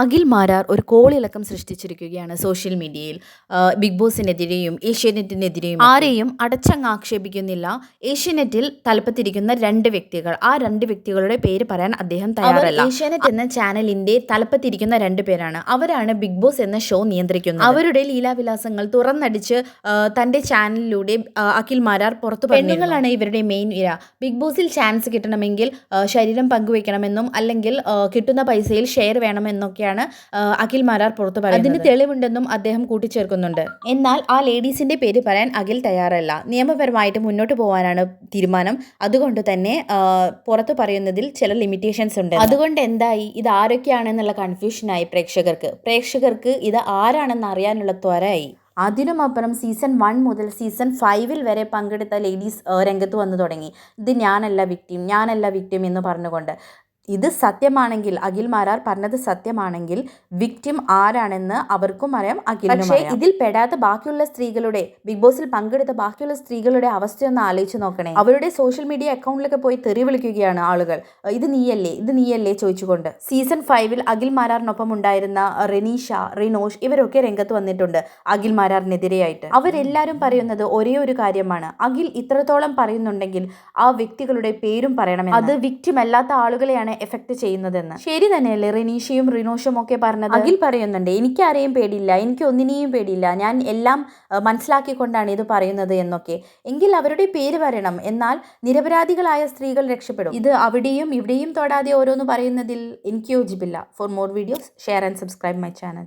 അഖിൽ മാരാർ ഒരു കോളിളക്കം സൃഷ്ടിച്ചിരിക്കുകയാണ് സോഷ്യൽ മീഡിയയിൽ. ബിഗ് ബോസിനെതിരെയും ഏഷ്യാനെറ്റിനെതിരെയും ആരെയും അടച്ചങ്ങ് ആക്ഷേപിക്കുന്നില്ല. ഏഷ്യാനെറ്റിൽ തലപ്പത്തിരിക്കുന്ന രണ്ട് വ്യക്തികൾ. ആ രണ്ട് വ്യക്തികളുടെ പേര് പറയാൻ അദ്ദേഹം തയ്യാറല്ല. ഏഷ്യാനെറ്റ് എന്ന ചാനലിന്റെ തലപ്പത്തിരിക്കുന്ന രണ്ട് പേരാണ്. അവരാണ് ബിഗ് ബോസ് എന്ന ഷോ നിയന്ത്രിക്കുന്നത്. അവരുടെ ലീലാവിലാസങ്ങൾ തുറന്നടിച്ച് തന്റെ ചാനലിലൂടെ അഖിൽ മാരാർ പുറത്തു പെണ്ണുങ്ങളാണ് ഇവരുടെ മെയിൻ ഇര. ബിഗ് ബോസിൽ ചാൻസ് കിട്ടണമെങ്കിൽ ശരീരം പങ്കുവെക്കണമെന്നും അല്ലെങ്കിൽ കിട്ടുന്ന പൈസയിൽ ഷെയർ വേണമെന്നൊക്കെയാണ് ആ, അഖിൽ മാരാർ പുറത്തു പറയുന്നത്. അതിന് തെളിവുണ്ടെന്നും അദ്ദേഹം കൂട്ടിച്ചേർക്കുന്നുണ്ട്. എന്നാൽ ആ ലേഡീസിന്റെ പേര് പറയാൻ അഖിൽ തയ്യാറല്ല. നിയമപരമായിട്ട് മുന്നോട്ട് പോകാനാണ് തീരുമാനം. അതുകൊണ്ട് തന്നെ പുറത്ത് പറയുന്നതിൽ ചില ലിമിറ്റേഷൻസ് ഉണ്ട്. അതുകൊണ്ട് എന്തായി? ഇത് ആരൊക്കെയാണെന്നുള്ള കൺഫ്യൂഷനായി പ്രേക്ഷകർക്ക്. പ്രേക്ഷകർക്ക് ഇത് ആരാണെന്ന് അറിയാനുള്ള ത്വരയായി. അതിനുമപ്പുറം സീസൺ വൺ മുതൽ സീസൺ ഫൈവിൽ വരെ പങ്കെടുത്ത ലേഡീസ് രംഗത്ത് വന്നു തുടങ്ങി. ഇത് ഞാനല്ല വിക്ടിം ഞാനല്ല വിക്ടിം എന്ന് പറഞ്ഞുകൊണ്ട്. ഇത് സത്യമാണെങ്കിൽ അഖിൽ മാരാർ പറഞ്ഞത് സത്യമാണെങ്കിൽ വിക്ടിം ആരാണെന്ന് അവർക്കും അറിയാം അഖിൽ പക്ഷേ ഇതിൽ പെടാത്ത ബാക്കിയുള്ള സ്ത്രീകളുടെ ബിഗ് ബോസിൽ പങ്കെടുത്ത ബാക്കിയുള്ള സ്ത്രീകളുടെ അവസ്ഥയൊന്ന് ആലോചിച്ച് നോക്കണേ. അവരുടെ സോഷ്യൽ മീഡിയ അക്കൗണ്ടിലൊക്കെ പോയി തെറി വിളിക്കുകയാണ് ആളുകൾ. ഇത് നീയല്ലേ ഇത് നീയല്ലേ ചോദിച്ചുകൊണ്ട്. സീസൺ ഫൈവിൽ അഖിൽ മാരാറിനൊപ്പം ഉണ്ടായിരുന്ന റെനീഷ റിനോഷ് ഇവരൊക്കെ രംഗത്ത് വന്നിട്ടുണ്ട് അഖിൽ മാരാറിനെതിരെയായിട്ട്. അവരെല്ലാവരും പറയുന്നത് ഒരേ ഒരു കാര്യമാണ്. അഖിൽ ഇത്രത്തോളം പറയുന്നുണ്ടെങ്കിൽ ആ വ്യക്തികളുടെ പേരും പറയണം അത് വിക്ടിം അല്ലാത്ത ആളുകളെയാണ് എഫക്ട് ചെയ്യുന്നതെന്ന്. ശരി തന്നെയല്ലേ റിനീഷയും റിനോഷും ഒക്കെ പറഞ്ഞത്? അഖിൽ പറയുന്നുണ്ട് എനിക്ക് ആരെയും പേടിയില്ല എനിക്ക് ഒന്നിനെയും പേടിയില്ല ഞാൻ എല്ലാം മനസ്സിലാക്കിക്കൊണ്ടാണ് ഇത് പറയുന്നത് എന്നൊക്കെ. എങ്കിൽ അവരുടെ പേര് പറയണം എന്നാൽ നിരപരാധികളായ സ്ത്രീകൾ രക്ഷപ്പെടും. ഇത് അവിടെയും ഇവിടെയും തൊടാതെ ഓരോന്ന് പറയുന്നതിൽ എനിക്ക് യോജിപ്പില്ല. For more videos share and subscribe my channel